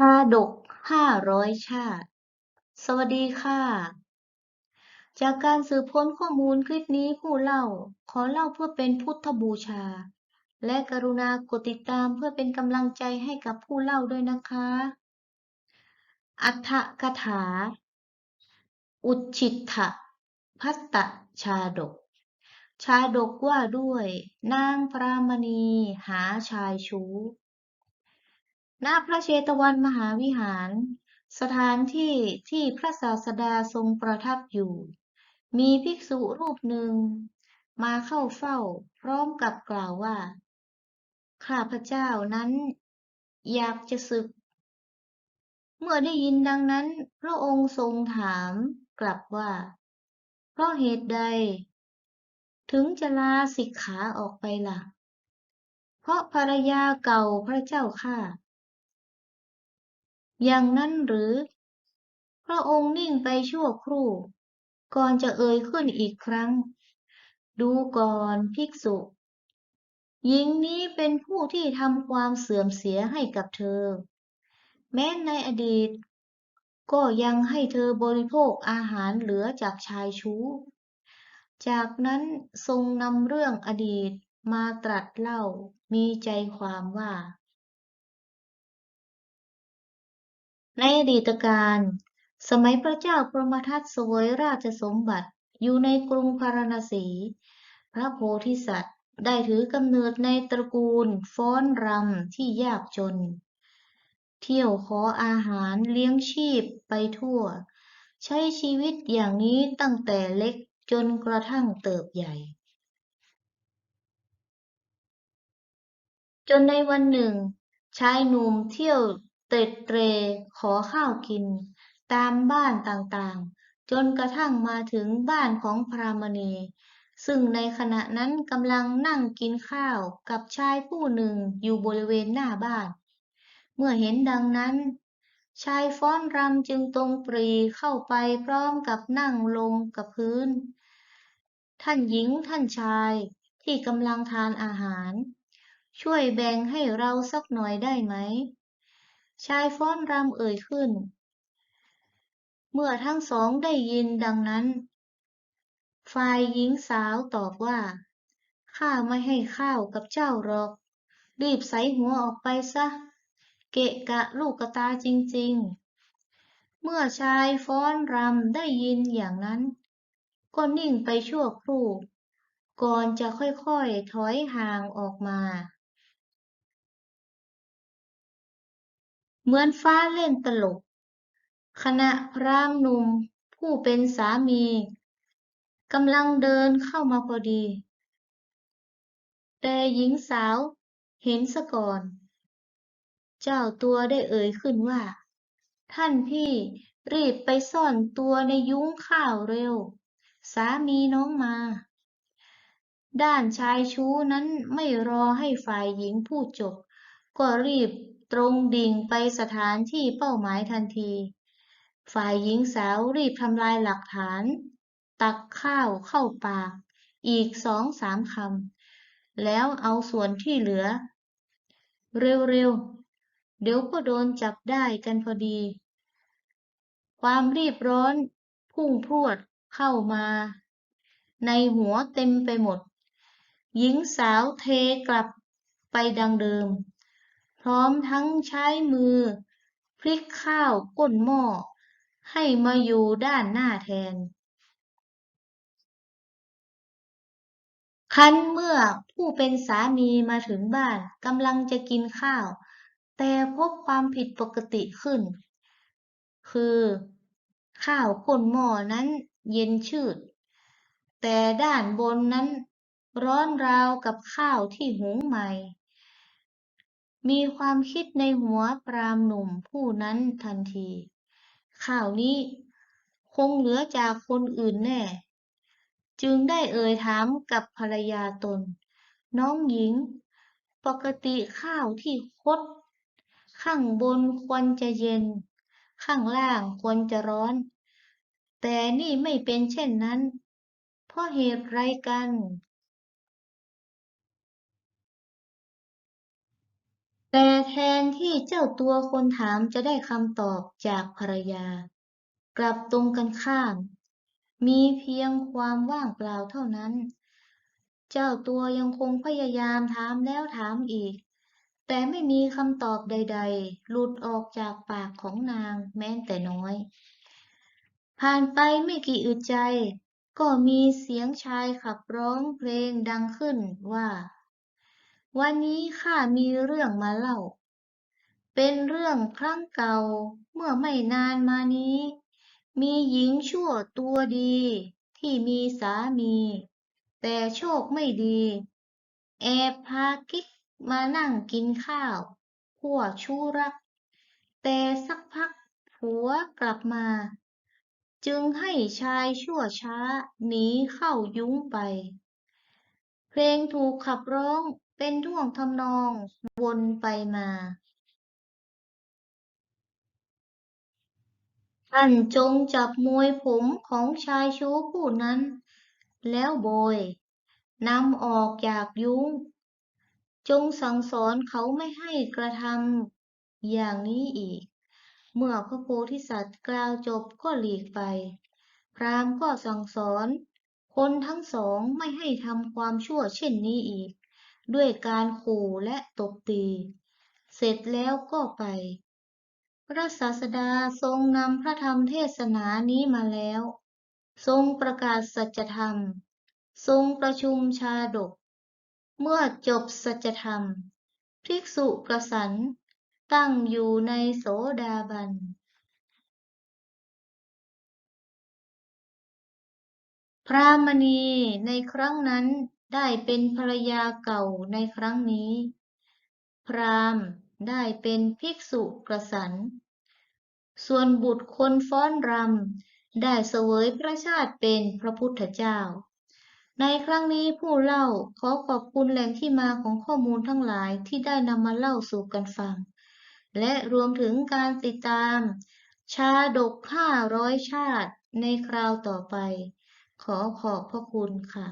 ชาดกห้าร้อยชาติ สวัสดีค่ะ จากการสืบค้นข้อมูลคลิปนี้ผู้เล่า ขอเล่าเพื่อเป็นพุทธบูชา และกรุณากดติดตามเพื่อเป็นกำลังใจให้กับผู้เล่าด้วยนะคะ อัฏฐกถา อุชิตถะพัตตชาดก ชาดกว่าด้วย นางพรามณีหาชายชู้ ณพระเชตวันมหาวิหาร สถานที่ที่พระศาสดาทรงประทับอยู่ มีภิกษุรูปหนึ่ง มาเข้าเฝ้าพร้อมกับกล่าวว่า ข้าพเจ้านั้น อยากจะศึก เมื่อได้ยินดังนั้น พระองค์ทรงถามกลับว่า เพราะเหตุใด ถึงจะลาสิกขาออกไปล่ะ เพราะภรรยาเก่าพระเจ้าค่ะ อย่างนั้นหรือ พระองค์นิ่งไปชั่วครู่ ก่อนจะเอ่ยขึ้นอีกครั้ง ดูก่อนภิกษุ หญิงนี้เป็นผู้ที่ทำความเสื่อมเสียให้กับเธอ แม้ในอดีต ก็ยังให้เธอบริโภคอาหารเหลือจากชายชู้ จากนั้นทรงนำเรื่องอดีตมาตรัสเล่ามีใจความว่า ในอดีตการ สมัยพระเจ้าพรหมทัตสวยราชสมบัติอยู่ในกรุงพาราณสี พระโพธิสัตว์ได้ถือกำเนิดในตระกูลฟ้อนรำที่ยากจน เที่ยวขออาหารเลี้ยงชีพไปทั่ว ใช้ชีวิตอย่างนี้ตั้งแต่เล็กจนกระทั่งเติบใหญ่ จนในวันหนึ่ง ชายหนุ่มเที่ยว เตร็ดเตรขอข้าวกิน ตามบ้านต่างๆ จนกระทั่งมาถึงบ้านของพรามณี ซึ่งในขณะนั้นกำลังนั่งกินข้าวกับชายผู้หนึ่งอยู่บริเวณหน้าบ้าน เมื่อเห็นดังนั้น ชายฟ้อนรำจึงตรงปรีเข้าไปพร้อมกับนั่งลงกับพื้น ท่านหญิงท่านชายที่กำลังทานอาหาร ช่วยแบ่งให้เราสักหน่อยได้ไหม ชายฟ้อนรำเอ่ยขึ้น เมื่อทั้งสองได้ยินดังนั้น ฝ่ายหญิงสาวตอบว่า ข้าไม่ให้ข้าวกับเจ้าหรอก รีบใส่หัวออกไปซะ เกะกะลูกกระตาจริงๆ เมื่อชายฟ้อนรำได้ยินอย่างนั้น ก็นิ่งไปชั่วครู่ ก่อนจะค่อยๆถอยห่างออกมา เหมือนฟ้าเล่นตลก ขณะพราหมณ์หนุ่มผู้เป็นสามีกำลังเดินเข้ามาพอดี แต่หญิงสาวเห็นซะก่อน เจ้าตัวได้เอ่ยขึ้นว่า ท่านพี่รีบไปซ่อนตัวในยุ้งข้าวเร็ว สามีน้องมาด้านชายชู้นั้นไม่รอให้ฝ่ายหญิงพูดจบ ก็รีบ ตรงดิ่งไปสถานที่เป้าหมายทันที ฝ่ายหญิงสาวรีบทำลายหลักฐาน ตักข้าวเข้าปาก อีกสองสามคำ แล้วเอาส่วนที่เหลือ เร็วๆ เดี๋ยวก็โดนจับได้กันพอดี ความรีบร้อนพุ่งพรวดเข้ามา ในหัวเต็มไปหมด หญิงสาวเทกลับไปดังเดิม ร้อมทั้งใช้มือ พลิกข้าวก้นหม้อ ให้มาอยู่ด้านหน้าแทน คันเมื่อผู้เป็นสามีมาถึงบ้านกำลังจะกินข้าว แต่พบความผิดปกติขึ้น คือข้าวก้นหม้อนั้นเย็นชืด แต่ด้านบนนั้นร้อนราวกับข้าวที่หุงใหม่ มีความคิดในหัวพรามหนุ่มผู้นั้นทันทีข้าวนี้คงเหลือจากคนอื่นแน่ จึงได้เอ่ยถามกับภรรยาตน น้องหญิง ปกติข้าวที่คด ข้างบนควรจะเย็น ข้างล่างควรจะร้อน แต่นี่ไม่เป็นเช่นนั้น เพราะเหตุไรกัน แต่แทนที่เจ้าตัวคนถามจะได้คำตอบจากภรรยา กลับตรงกันข้าม มีเพียงความว่างเปล่าเท่านั้น เจ้าตัวยังคงพยายามถามแล้วถามอีก แต่ไม่มีคำตอบใด ๆ หลุดออกจากปากของนางแม้แต่น้อย ผ่านไปไม่กี่อึดใจ ก็มีเสียงชายขับร้องเพลงดังขึ้นว่า วันนี้ข้ามีเรื่องมาเล่า เป็นเรื่องครั้งเก่าเมื่อไม่นานมานี้ มีหญิงชั่วตัวดี ที่มีสามี แต่โชคไม่ดี แอบพากิ๊กมานั่งกินข้าวพวชู้รัก แต่สักพักผัวกลับมา จึงให้ชายชั่วช้าหนีเข้ายุ้งไป เพลงถูกขับร้องเป็นท่วงทำนองวนไปมา ท่านจงจับมวยผมของชายชู้ผู้นั้น แล้วโบยนำออกจากยุ้ง จงสั่งสอนเขาไม่ให้กระทำอย่างนี้อีก เมื่อพระโพธิสัตว์กล่าวจบก็หลีกไป พราหมณ์ก็สั่งสอน คนทั้งสองไม่ให้ทำความชั่วเช่นนี้อีก ด้วยการขู่และตบตี เสร็จแล้วก็ไป พระศาสดาทรงนำพระธรรมเทศนานี้มาแล้ว ทรงประกาศสัจธรรม ทรงประชุมชาดก เมื่อจบสัจธรรมภิกษุกระสันตั้งอยู่ในโสดาบัน พรามณีในครั้งนั้นได้เป็นภรรยาเก่าในครั้งนี้ พรามได้เป็นภิกษุกระสัน ส่วนบุตรคนฟ้อนรำได้เสวยพระชาติเป็นพระพุทธเจ้า ในครั้งนี้ผู้เล่าขอขอบคุณแหล่งที่มาของข้อมูลทั้งหลายที่ได้นำมาเล่าสู่กันฟัง และรวมถึงการติดตาม ชาดกห้าร้อยชาติในคราวต่อไป ขอขอบพระคุณค่ะ